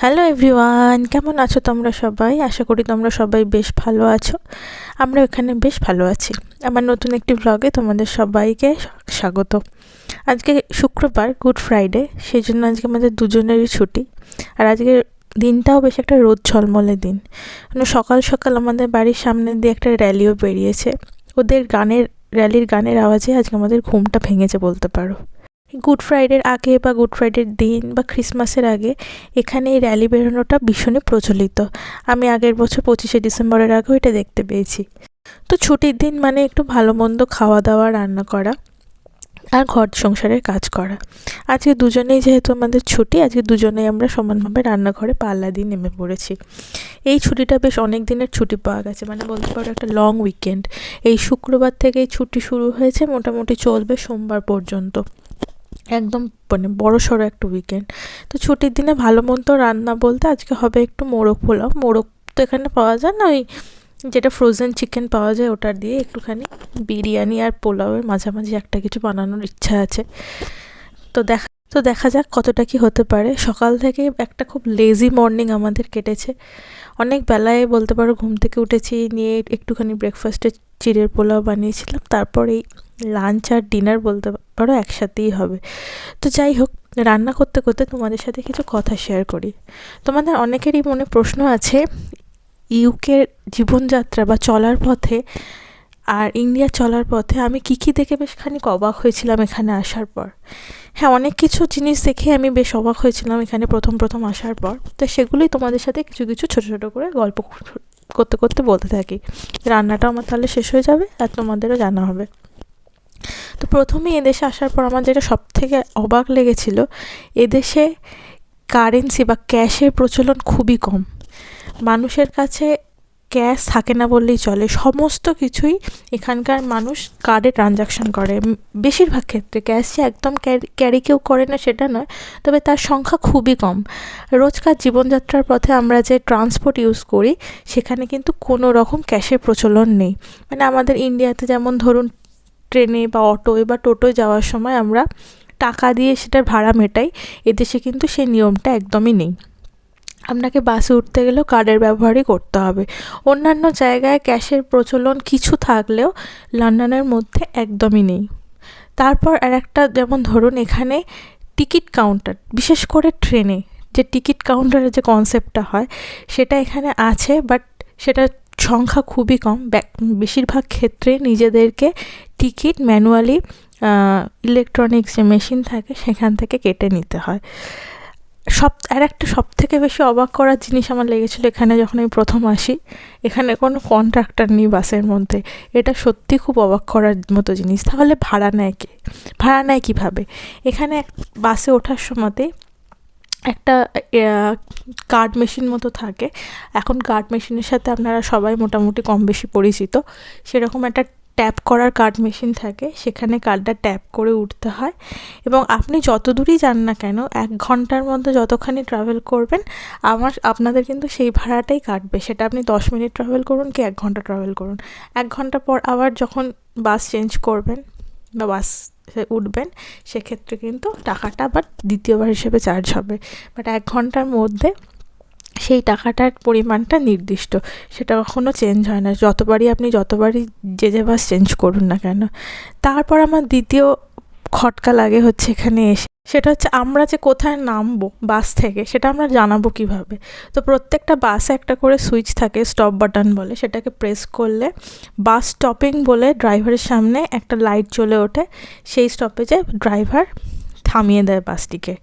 Hello everyone কেমন আছো তোমরা সবাই? আশা করি তোমরা সবাই বেশ ভালো আছো। আমরা এখানে বেশ ভালো আছি। আমার নতুন একটি ব্লগে তোমাদের সবাইকে স্বাগত। আজকে শুক্রবার গুড ফ্রাইডে সেই জন্য আজকে আমাদের দুজনেরই ছুটি। আর আজকে দিনটাও বেশ একটা রোদ ঝলমলে দিন। মানে সকাল সকাল আমাদের বাড়ির সামনে দিয়ে একটা র্যালিও বেরিয়েছে। ওদের গানের র্যালির গানের আওয়াজে আজকে আমাদের ঘুমটা ভেঙেছে বলতে পারো। গুড ফ্রাইডের আগে বা গুড ফ্রাইডের দিন বা ক্রিসমাসের আগে এখানে এই র্যালি বেরোনোটা ভীষণই প্রচলিত। আমি আগের বছর পঁচিশে ডিসেম্বরের আগেও এটা দেখতে পেয়েছি। তো ছুটির দিন মানে একটু ভালো মন্দ খাওয়া দাওয়া রান্না করা আর ঘর সংসারের কাজ করা। আজকে দুজনেই যেহেতু আমাদের ছুটি, আজকে দুজনেই আমরা সমানভাবে রান্নাঘরে পাল্লা দিয়ে নেমে পড়েছি। এই ছুটিটা বেশ অনেক দিনের ছুটি পাওয়া গেছে মানে বলতে পারো একটা লং উইকেন্ড এই শুক্রবার থেকেই ছুটি শুরু হয়েছে, মোটামুটি চলবে সোমবার পর্যন্ত। একদম মানে বড় সড়ো একটা উইকেন্ড তো ছুটির দিনে ভালো মন্দ রান্না বলতে আজকে হবে একটু মোরগ পোলাও। মোরগ তো এখানে পাওয়া যায় না, ওই যেটা ফ্রোজেন চিকেন পাওয়া যায় ওটার দিয়ে একটুখানি বিরিয়ানি আর পোলাওয়ের মাঝামাঝি একটা কিছু বানানোর ইচ্ছা আছে। তো দেখা তো দেখা যাক কতটা কি হতে পারে। সকাল থেকে একটা খুব লেজি মর্নিং আমাদের কেটেছে। অনেক বেলায় বলতে পারো ঘুম থেকে উঠেছি, নিয়ে একটুখানি ব্রেকফাস্টে চিড়ের পোলাও বানিয়েছিলাম। তারপর এই লাঞ্চ আর ডিনার বলতে পারো একসাথেই হবে। তো যাই হোক, রান্না করতে করতে তোমাদের সাথে কিছু কথা শেয়ার করি। তোমাদের অনেকেরই মনে প্রশ্ন আছে ইউকের জীবনযাত্রা বা চলার পথে আর ইন্ডিয়া চলার পথে আমি কী কী দেখে বেশ খানিক অবাক হয়েছিলাম এখানে আসার পর। হ্যাঁ অনেক কিছু জিনিস দেখে আমি বেশ অবাক হয়েছিলাম এখানে প্রথম প্রথম আসার পর। তো সেগুলোই তোমাদের সাথে কিছু কিছু ছোটো ছোটো করে গল্প করতে করতে বলতে থাকি। রান্নাটাও আমার তাহলে শেষ হয়ে যাবে আর তোমাদেরও জানা হবে। তো প্রথমেই এদেশে আসার পর আমার যেটা সব থেকে অবাক লেগেছিল, এদেশে কারেন্সি বা ক্যাশের প্রচলন খুবই কম। মানুষের কাছে ক্যাশ থাকে না বললেই চলে। সমস্ত কিছুই এখানকার মানুষ কার্ডে ট্রানজাকশন করে। বেশিরভাগ ক্ষেত্রে ক্যাশ যে একদম ক্যারি কেউ করে না সেটা নয়, তবে তার সংখ্যা খুবই কম। রোজকার জীবনযাত্রার পথে আমরা যে ট্রান্সপোর্ট ইউজ করি, সেখানে কিন্তু কোনো রকম ক্যাশের প্রচলন নেই। মানে আমাদের ইন্ডিয়াতে যেমন ধরুন ট্রেনে বা অটোয় বা টোটোয় যাওয়ার সময় আমরা টাকা দিয়ে সেটার ভাড়া মেটাই। এদেশে কিন্তু সেই নিয়মটা একদমই নেই। আপনাকে বাসে উঠতে গেলেও কার্ডের ব্যবহারই করতে হবে। অন্যান্য জায়গায় ক্যাশের প্রচলন কিছু থাকলেও লন্ডনের মধ্যে একদমই নেই। তারপর আর একটা যেমন ধরুন এখানে টিকিট কাউন্টার, বিশেষ করে ট্রেনে। যে টিকিট কাউন্টারের যে কনসেপ্টটা হয়, সেটা এখানে আছে, বাট সেটা সংখ্যা খুবই কম। বেশিরভাগ ক্ষেত্রে নিজেদেরকে টিকিট ম্যানুয়ালি ইলেকট্রনিক্স যে মেশিন থাকে সেখান থেকে কেটে নিতে হয়। সব, আর একটা সব থেকে বেশি অবাক করার জিনিস আমার লেগেছিলো এখানে যখন আমি প্রথম আসি, এখানে কোনো কন্ট্রাক্টর নেই বাসের মধ্যে। এটা সত্যি খুব অবাক করার মতো জিনিস। তাহলে ভাড়া নেয় কে? ভাড়া নেয় কীভাবে? এখানে বাসে ওঠার সময়তেই একটা কার্ড মেশিন মতো থাকে। এখন কার্ড মেশিনের সাথে আপনারা সবাই মোটামুটি কম বেশি পরিচিত। সেরকম একটা ট্যাপ করার কার্ড মেশিন থাকে, সেখানে কার্ডটা ট্যাপ করে উঠতে হয়। এবং আপনি যত দূরই যান না কেন, এক ঘণ্টার মধ্যে যতখানি ট্রাভেল করবেন, আমার, আপনাদের কিন্তু সেই ভাড়াটাই কাটবে। সেটা আপনি দশ মিনিট ট্রাভেল করুন কি এক ঘণ্টা ট্রাভেল করুন। এক ঘণ্টা পর আবার যখন বাস চেঞ্জ করবেন বা বাস উঠবেন, সেক্ষেত্রে কিন্তু টাকাটা আবার দ্বিতীয়বার হিসেবে চার্জ হবে। বাট এক ঘণ্টার মধ্যে সেই টাকাটার পরিমাণটা নির্দিষ্ট। সেটা কখনো চেঞ্জ হয় না। যতবারই আপনি যতবারই যে যে বাস চেঞ্জ করুন না কেন। তারপর আমার দ্বিতীয় খটকা লাগে হচ্ছে এখানে এসে। সেটা হচ্ছে আমরা যে কোথায় নামবো বাস থেকে, সেটা আমরা জানাব কীভাবে? তো প্রত্যেকটা বাসে একটা করে সুইচ থাকে স্টপ বাটন বলে। সেটাকে প্রেস করলে বাস স্টপিং বলে ড্রাইভারের সামনে একটা লাইট জ্বলে ওঠে। সেই স্টপেজে ড্রাইভার থামিয়ে দেয় বাসটিকে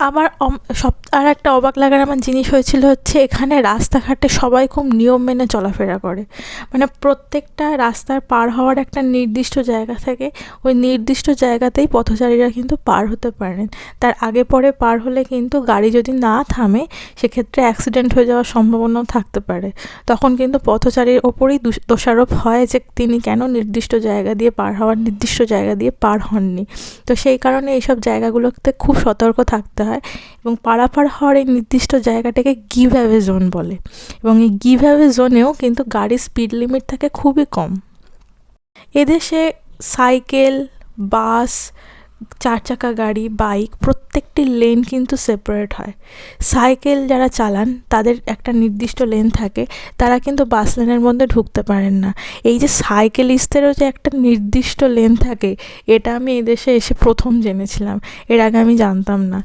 আমার সব আর একটা অবাক লাগার আমার জিনিস হয়েছিল হচ্ছে এখানে রাস্তাঘাটে সবাই খুব নিয়ম মেনে চলাফেরা করে। মানে প্রত্যেকটা রাস্তার পার হওয়ার একটা নির্দিষ্ট জায়গা থাকে। ওই নির্দিষ্ট জায়গাতেই পথচারীরা কিন্তু পার হতে পারেন। তার আগে পরে পার হলে কিন্তু গাড়ি যদি না থামে, সেক্ষেত্রে অ্যাক্সিডেন্ট হয়ে যাওয়ার সম্ভাবনাও থাকতে পারে। তখন কিন্তু পথচারীর ওপরেই দোষারোপ হয় যে তিনি কেন নির্দিষ্ট জায়গা দিয়ে পার হওয়ার, নির্দিষ্ট জায়গা দিয়ে পার হননি। তো সেই কারণে এইসব জায়গাগুলোতে খুব সতর্ক থাকতে হয়। এবং পারাপার হওয়ার এই নির্দিষ্ট জায়গাটাকে গিভ অ্যাওয়ে জোন বলে। এবং এই গিভ অ্যাওয়ে জোনেও কিন্তু গাড়ির স্পিড লিমিট থাকে খুবই কম। এদেশে সাইকেল, বাস চার চাকা গাড়ি, বাইক, প্রত্যেকটি লেন কিন্তু সেপারেট হয়। সাইকেল যারা চালান, তাদের একটা নির্দিষ্ট লেন থাকে। তারা কিন্তু বাস লেনের মধ্যে ঢুকতে পারেন না। এই যে সাইকেলিস্টদেরও যে একটা নির্দিষ্ট লেন থাকে, এটা আমি এদেশে এসে প্রথম জেনেছিলাম। এর আগে আমি জানতাম না।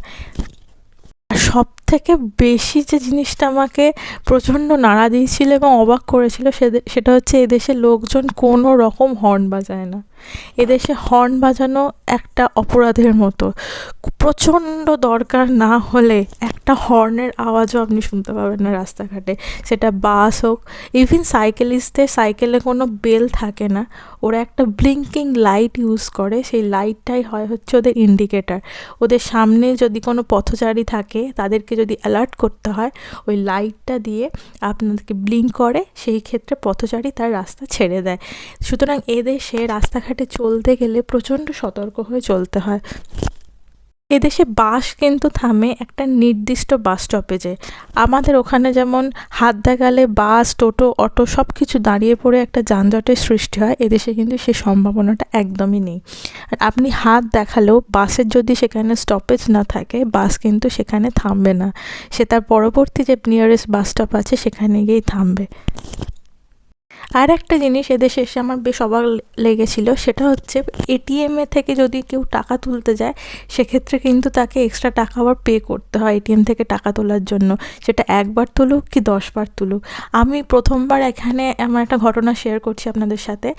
সব থেকে বেশি যে জিনিসটা আমাকে প্রচণ্ড নাড়া দিয়েছিল এবং অবাক করেছিল সেটা হচ্ছে এদেশের লোকজন কোনো রকম হর্ন বাজায় না। এদেশে হর্ন বাজানো একটা অপরাধের মতো। প্রচণ্ড দরকার না হলে একটা হর্নের আওয়াজও আপনি শুনতে পাবেন না রাস্তাঘাটে। সেটা বাস হোক ইভিন সাইকেলিস্টদের সাইকেলে কোনো বেল থাকে না। ওরা একটা ব্লিঙ্কিং লাইট ইউজ করে, সেই লাইটটাই হয় হচ্ছে ওদের ইন্ডিকেটার ওদের সামনে যদি কোনো পথচারী থাকে তাদেরকে যদি অ্যালার্ট করতে হয়, ওই লাইটটা দিয়ে আপনাদেরকে ব্লিঙ্ক করে, সেই ক্ষেত্রে পথচারী তার রাস্তা ছেড়ে দেয়। সুতরাং এদেশে রাস্তাঘাটে চলতে গেলে প্রচণ্ড সতর্ক হয়ে চলতে হয়। এদেশে বাস কিন্তু থামে একটা নির্দিষ্ট বাস স্টপেজে আমাদের ওখানে যেমন হাত দেখালে বাস, টোটো, অটো সব কিছু দাঁড়িয়ে পড়ে একটা যানজটের সৃষ্টি হয়, এদেশে কিন্তু সে সম্ভাবনাটা একদমই নেই। আর আপনি হাত দেখালেও বাসের যদি সেখানে স্টপেজ না থাকে, বাস কিন্তু সেখানে থামবে না। সে তার পরবর্তী যে নিয়ারেস্ট বাস স্টপ আছে, সেখানে গিয়েই থামবে। আর একটা জিনিস এদেশে এসে আমার বেশ অবাক লেগেছিল, সেটা হচ্ছে এটিএমে থেকে যদি কেউ টাকা তুলতে যায়, সেক্ষেত্রে কিন্তু তাকে এক্সট্রা টাকা আবার পে করতে হয় এটিএম থেকে টাকা তোলার জন্য। সেটা একবার তুলুক কি দশবার তুলুক। আমি প্রথমবার এখানে আমার একটা ঘটনা শেয়ার করছি আপনাদের সাথে।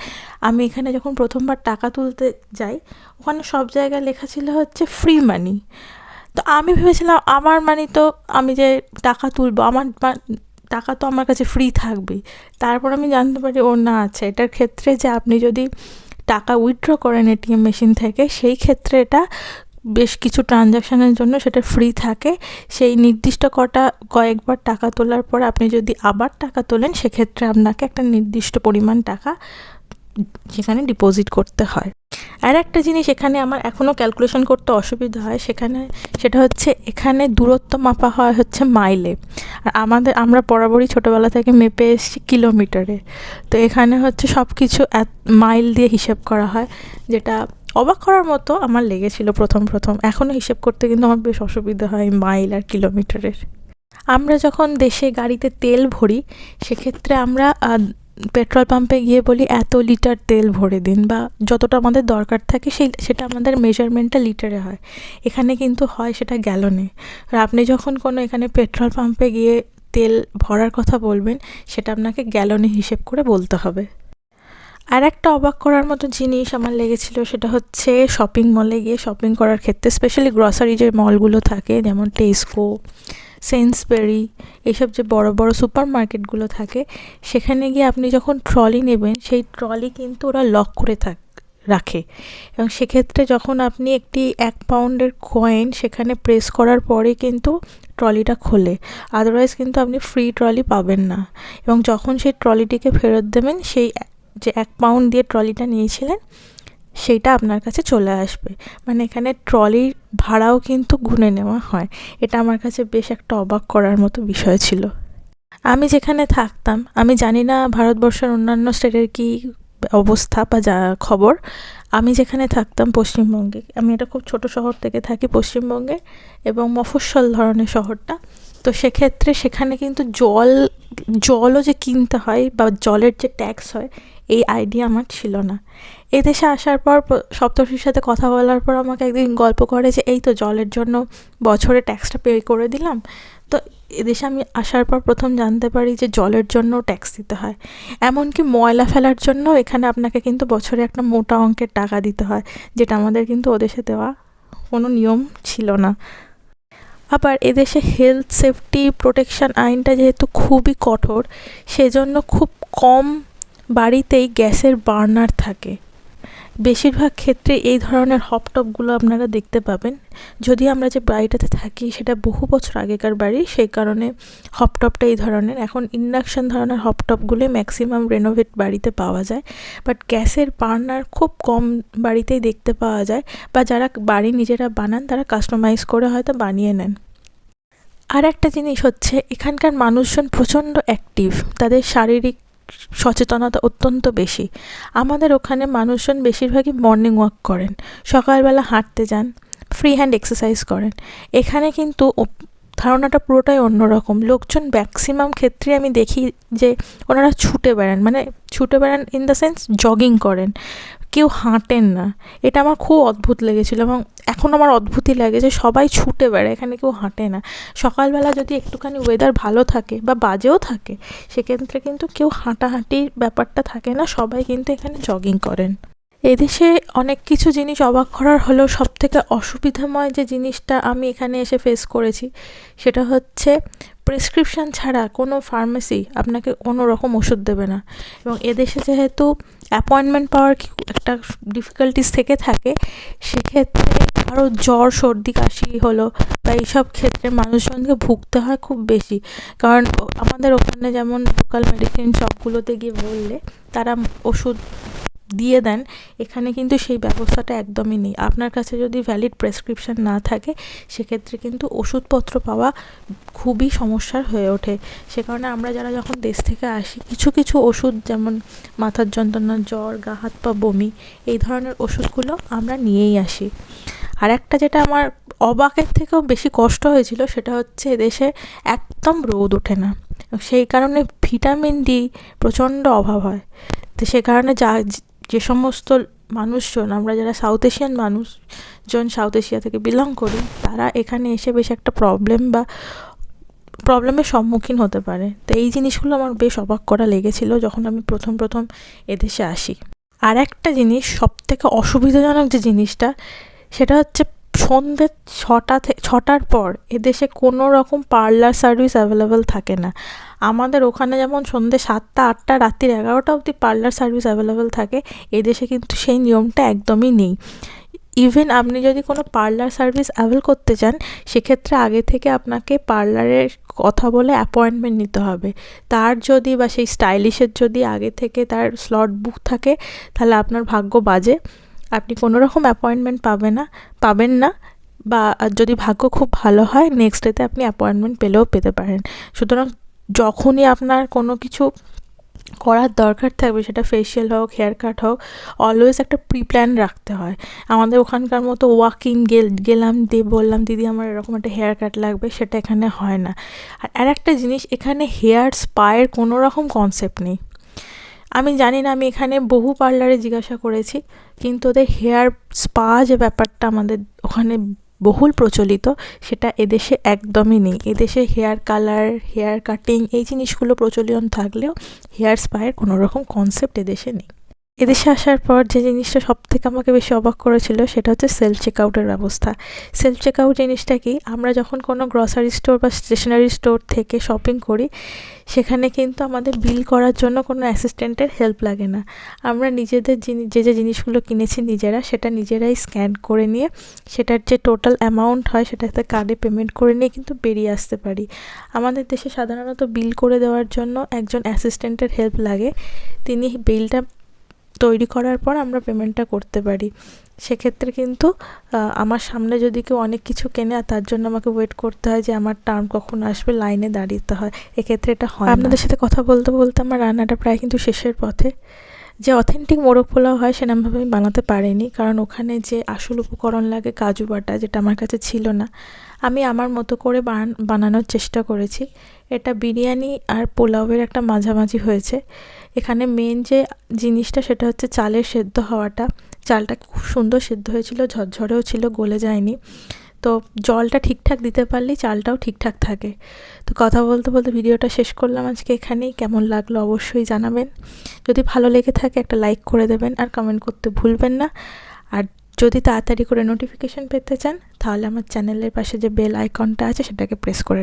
আমি এখানে যখন প্রথমবার টাকা তুলতে যাই, ওখানে সব জায়গায় লেখা ছিল হচ্ছে ফ্রি মানি তো আমি ভেবেছিলাম, আমার মানি তো আমি যে টাকা তুলবো, আমার টাকা তো আমার কাছে ফ্রি থাকবেই। তারপর আমি জানতে পারি, ও না আচ্ছা এটার ক্ষেত্রে যে আপনি যদি টাকা উইথড্র করেন এটিএম মেশিন থেকে, সেই ক্ষেত্রে এটা বেশ কিছু ট্রানজ্যাকশানের জন্য সেটা ফ্রি থাকে। সেই নির্দিষ্ট কটা, কয়েকবার টাকা তোলার পর আপনি যদি আবার টাকা তোলেন, সেক্ষেত্রে আপনাকে একটা নির্দিষ্ট পরিমাণ টাকা সেখানে ডিপোজিট করতে হয়। আর একটা জিনিস এখানে আমার এখনও ক্যালকুলেশন করতে অসুবিধা হয়, সেখানে সেটা হচ্ছে এখানে দূরত্ব মাপা হয় হচ্ছে মাইলে আর আমাদের, আমরা বরাবরই ছোটোবেলা থেকে মেপে এসেছি কিলোমিটারে তো এখানে হচ্ছে সব কিছু মাইল দিয়ে হিসেব করা হয়, যেটা অবাক করার মতো আমার লেগেছিল প্রথম প্রথম। এখনও হিসেব করতে কিন্তু আমার বেশ অসুবিধা হয় মাইল আর কিলোমিটারের আমরা যখন দেশে গাড়িতে তেল ভরি, সেক্ষেত্রে আমরা পেট্রোল পাম্পে গিয়ে বলি, এত লিটার তেল ভরে দিন বা যতটা আমাদের দরকার থাকে সেই, সেটা আমাদের মেজারমেন্টটা লিটারে হয়। এখানে কিন্তু হয় সেটা গ্যালনে আর আপনি যখন কোনো এখানে পেট্রোল পাম্পে গিয়ে তেল ভরার কথা বলবেন, সেটা আপনাকে গ্যালনে হিসেব করে বলতে হবে। আর একটা অবাক করার মতো জিনিস আমার লেগেছিল, সেটা হচ্ছে শপিং মলে গিয়ে শপিং করার ক্ষেত্রে স্পেশালি গ্রসারি যে মলগুলো থাকে, যেমন টেস্কো সেন্সবেরি এইসব যে বড় বড় সুপার মার্কেটগুলো থাকে, সেখানে গিয়ে আপনি যখন ট্রলি নেবেন, সেই ট্রলি কিন্তু ওরা লক করে থাক, রাখে। এবং সেক্ষেত্রে যখন আপনি একটি এক পাউন্ডের কয়েন সেখানে প্রেস করার পরে কিন্তু ট্রলিটা খোলে। আদারওয়াইজ কিন্তু আপনি ফ্রি ট্রলি পাবেন না। এবং যখন সেই ট্রলিটিকে ফেরত দেবেন, সেই যে এক পাউন্ড দিয়ে ট্রলিটা নিয়েছিলেন সেইটা আপনার কাছে চলে আসবে। মানে এখানে ট্রলির ভাড়াও কিন্তু গুনে নেওয়া হয়। এটা আমার কাছে বেশ একটা অবাক করার মতো বিষয় ছিল। আমি যেখানে থাকতাম, আমি জানি না ভারতবর্ষের অন্যান্য স্টেটের কি অবস্থা বা যা খবর। আমি যেখানে থাকতাম পশ্চিমবঙ্গে, আমি এটা খুব ছোট শহর থেকে থাকি পশ্চিমবঙ্গে এবং মফস্বল ধরনের শহরটা। তো সেক্ষেত্রে সেখানে কিন্তু জল, জলও যে কিনতে হয় বা জলের যে ট্যাক্স হয় এই আইডিয়া আমার ছিল না। এদেশে আসার পর সপ্তর্ষির সাথে কথা বলার পর আমাকে একদিন গল্প করে যে, এই তো জলের জন্য বছরে ট্যাক্সটা পে করে দিলাম। তো এদেশে আমি আসার পর প্রথম জানতে পারি যে, জলের জন্য ট্যাক্স দিতে হয়। এমনকি ময়লা ফেলার জন্য এখানে আপনাকে কিন্তু বছরে একটা মোটা অঙ্কের টাকা দিতে হয়, যেটা আমাদের কিন্তু ওদেশে দেওয়া কোনো নিয়ম ছিল না। আবার এদেশে হেলথ সেফটি প্রোটেকশন আইনটা যেহেতু খুবই কঠোর, সেজন্য খুব কম বাড়িতেই গ্যাসের বার্নার থাকে। বেশিরভাগ ক্ষেত্রে এই ধরনের হপটপগুলো আপনারা দেখতে পাবেন। যদি আমরা যে বাড়িটাতে থাকি, সেটা বহু বছর আগেকার বাড়ি, সেই কারণে হপটপটা এই ধরনের। এখন ইন্ডাকশান ধরনের হপটপগুলোই ম্যাক্সিমাম রেনোভেট বাড়িতে পাওয়া যায়। বাট গ্যাসের বার্নার খুব কম বাড়িতেই দেখতে পাওয়া যায় বা যারা বাড়ি নিজেরা বানান, তারা কাস্টমাইজ করে হয়তো বানিয়ে নেন। আর একটা জিনিস হচ্ছে, এখানকার মানুষজন প্রচণ্ড অ্যাক্টিভ। তাদের শারীরিক সচেতনতা অত্যন্ত বেশি। আমাদের ওখানে মানুষজন বেশিরভাগই মর্নিং ওয়াক করেন, সকালবেলা হাঁটতে যান ফ্রি হ্যান্ড এক্সারসাইজ করেন। এখানে কিন্তু ধারণাটা পুরোটাই অন্যরকম। লোকজন ম্যাক্সিমাম ক্ষেত্রে আমি দেখি যে ওনারা ছুটে বেড়ান মানে ছুটে বেড়ান ইন দ্য সেন্স জগিং করেন। কেউ হাঁটেন না। এটা আমার খুব অদ্ভুত লেগেছিলো এবং এখন আমার অদ্ভুতই লাগে যে সবাই ছুটে বেড়ায়, এখানে কেউ হাঁটে না। সকালবেলা যদি একটুখানি ওয়েদার ভালো থাকে বা বাজেও থাকে, সেক্ষেত্রে কিন্তু কেউ হাঁটাহাঁটির ব্যাপারটা থাকে না, সবাই কিন্তু এখানে জগিং করেন। এদেশে অনেক কিছু জিনিস অবাক করার হলেও সব থেকে অসুবিধাময় যে জিনিসটা আমি এখানে এসে ফেস করেছি, সেটা হচ্ছে প্রেসক্রিপশান ছাড়া কোনো ফার্মেসি আপনাকে কোনো রকম ওষুধ দেবে না। এবং এদেশে যেহেতু অ্যাপয়েন্টমেন্ট পাওয়ার একটা ডিফিকাল্টিস থেকে থাকে, সেক্ষেত্রে আরও জ্বর, সর্দি, কাশি হলো বা এইসব ক্ষেত্রে মানুষজনকে ভুগতে হয় খুব বেশি। কারণ আমাদের ওখানে যেমন লোকাল মেডিসিন শপগুলোতে গিয়ে বললে তারা ওষুধ দিয়ে দেন, এখানে কিন্তু সেই ব্যবস্থাটা একদমই নেই। আপনার কাছে যদি ভ্যালিড প্রেসক্রিপশান না থাকে, সেক্ষেত্রে কিন্তু ওষুধপত্র পাওয়া খুবই সমস্যার হয়ে ওঠে। সে কারণে আমরা যারা যখন দেশ থেকে আসি, কিছু কিছু ওষুধ যেমন মাথার যন্ত্রণা, জ্বর, গা, হাত, পা, বমি, এই ধরনের ওষুধগুলো আমরা নিয়েই আসি। আর একটা যেটা আমার অবাকের থেকেও বেশি কষ্ট হয়েছিল, সেটা হচ্ছে এদেশে একদম রোদ ওঠে না। সেই কারণে ভিটামিন ডি প্রচণ্ড অভাব হয়। তো সে কারণে যা যে সমস্ত মানুষজন, আমরা যারা সাউথ এশিয়ান মানুষজন সাউথ এশিয়া থেকে বিলং করি, তারা এখানে এসে বেশ একটা প্রবলেম বা প্রবলেমের সম্মুখীন হতে পারে। তো এই জিনিসগুলো আমার বেশ অবাক করা লেগেছিলো যখন আমি প্রথম প্রথম এদেশে আসি। আর একটা জিনিস সব থেকে অসুবিধাজনক যে জিনিসটা, সেটা হচ্ছে সন্ধ্যে ছটা ছটার পর এদেশে কোনো রকম পার্লার সার্ভিস অ্যাভেলেবেল থাকে না। আমাদের ওখানে যেমন সন্ধ্যে সাতটা, আটটা, রাত্রির এগারোটা অবধি পার্লার সার্ভিস অ্যাভেলেবেল থাকে। এদেশে কিন্তু সেই নিয়মটা একদমই নেই। ইভেন আপনি যদি কোনো পার্লার সার্ভিস অ্যাভেল করতে চান, সেক্ষেত্রে আগে থেকে আপনাকে পার্লারের কথা বলে অ্যাপয়েন্টমেন্ট নিতে হবে। তার যদি বা সেই স্টাইলিশের যদি আগে থেকে তার স্লট বুক থাকে, তাহলে আপনার ভাগ্য বাজে। আপনি কোনো রকম অ্যাপয়েন্টমেন্ট পাবে না, পাবেন না বা যদি ভাগ্য খুব ভালো হয় নেক্সট ডেতে আপনি অ্যাপয়েন্টমেন্ট পেলেও পেতে পারেন। সুতরাং যখনই আপনার কোনো কিছু করার দরকার থাকবে, সেটা ফেসিয়াল হোক হেয়ার কাট হোক অলওয়েজ একটা প্রি প্ল্যান রাখতে হয়। আমাদের ওখানকার মতো ওয়াকিং গেল, গেলাম দিয়ে বললাম, দিদি, আমার এরকম একটা হেয়ার কাট লাগবে, সেটা এখানে হয় না। আর আর একটা জিনিস, এখানে হেয়ার স্পায়ের কোনো রকম কনসেপ্ট নেই। আমি জানি না, আমি এখানে বহু পার্লারে জিজ্ঞাসা করেছি, কিন্তু ওদের হেয়ার স্পা যে ব্যাপারটা আমাদের ওখানে বহুল প্রচলিত, সেটা এদেশে একদমই নেই। এদেশে হেয়ার কালার, হেয়ার কাটিং এই জিনিসগুলো প্রচলন থাকলেও হেয়ার স্পায়ের কোনো রকম কনসেপ্ট এদেশে নেই। এদেশে আসার পর যে জিনিসটা সব থেকে আমাকে বেশি অবাক করেছিল সেটা হচ্ছে সেলফ চেকআউটের ব্যবস্থা। সেলফ চেকআউট জিনিসটা কি? আমরা যখন কোনো গ্রসারি স্টোর বা স্টেশনারি স্টোর থেকে শপিং করি, সেখানে কিন্তু আমাদের বিল করার জন্য কোনো অ্যাসিস্ট্যান্টের হেল্প লাগে না। আমরা নিজেদের যে যে জিনিসগুলো কিনেছি নিজেরা, সেটা নিজেরাই স্ক্যান করে নিয়ে, সেটার যে টোটাল অ্যামাউন্ট হয় সেটাতে কার্ডে পেমেন্ট করে নিয়ে কিন্তু বেরিয়ে আসতে পারি। আমাদের দেশে সাধারণত বিল করে দেওয়ার জন্য একজন অ্যাসিস্ট্যান্টের হেল্প লাগে। তিনি বিলটা তৈরি করার পর আমরা পেমেন্টটা করতে পারি। সেক্ষেত্রে কিন্তু আমার সামনে যদি কেউ অনেক কিছু কেনে, আর তার জন্য আমাকে ওয়েট করতে হয় যে আমার টার্ম কখন আসবে লাইনে দাঁড়িয়ে হয়। এক্ষেত্রে এটা হয় আপনাদের সাথে কথা বলতে বলতে আমার রান্নাটা প্রায় কিন্তু শেষের পথে। যে অথেন্টিক মোরগ পোলাও হয় সেরকমভাবে আমি বানাতে পারিনি। কারণ ওখানে যে আসল উপকরণ লাগে কাজু বাটা, যেটা আমার কাছে ছিল না, আমি আমার মতো করে বানানোর চেষ্টা করেছি। এটা বিরিয়ানি আর পোলাওয়ের একটা মাঝামাঝি হয়েছে। এখানে মেন যে জিনিসটা সেটা হচ্ছে চালের সেদ্ধ হওয়াটা। চালটা খুব সুন্দর সেদ্ধ হয়েছিল, ঝরঝরেও ছিল, গলে যায়নি। তো জলটা ঠিকঠাক দিতে পারলেই চালটাও ঠিকঠাক থাকে। তো কথা বলতে বলতে ভিডিওটা শেষ করলাম আজকে এখানেই। কেমন লাগল অবশ্যই জানাবেন। যদি ভালো লেগে থাকে একটা লাইক করে দেবেন আর কমেন্ট করতে ভুলবেন না। আর যদি তাড়াতাড়ি করে নোটিফিকেশান পেতে চান, তাহলে আমার চ্যানেলের পাশে যে বেল আইকনটা আছে সেটাকে প্রেস করে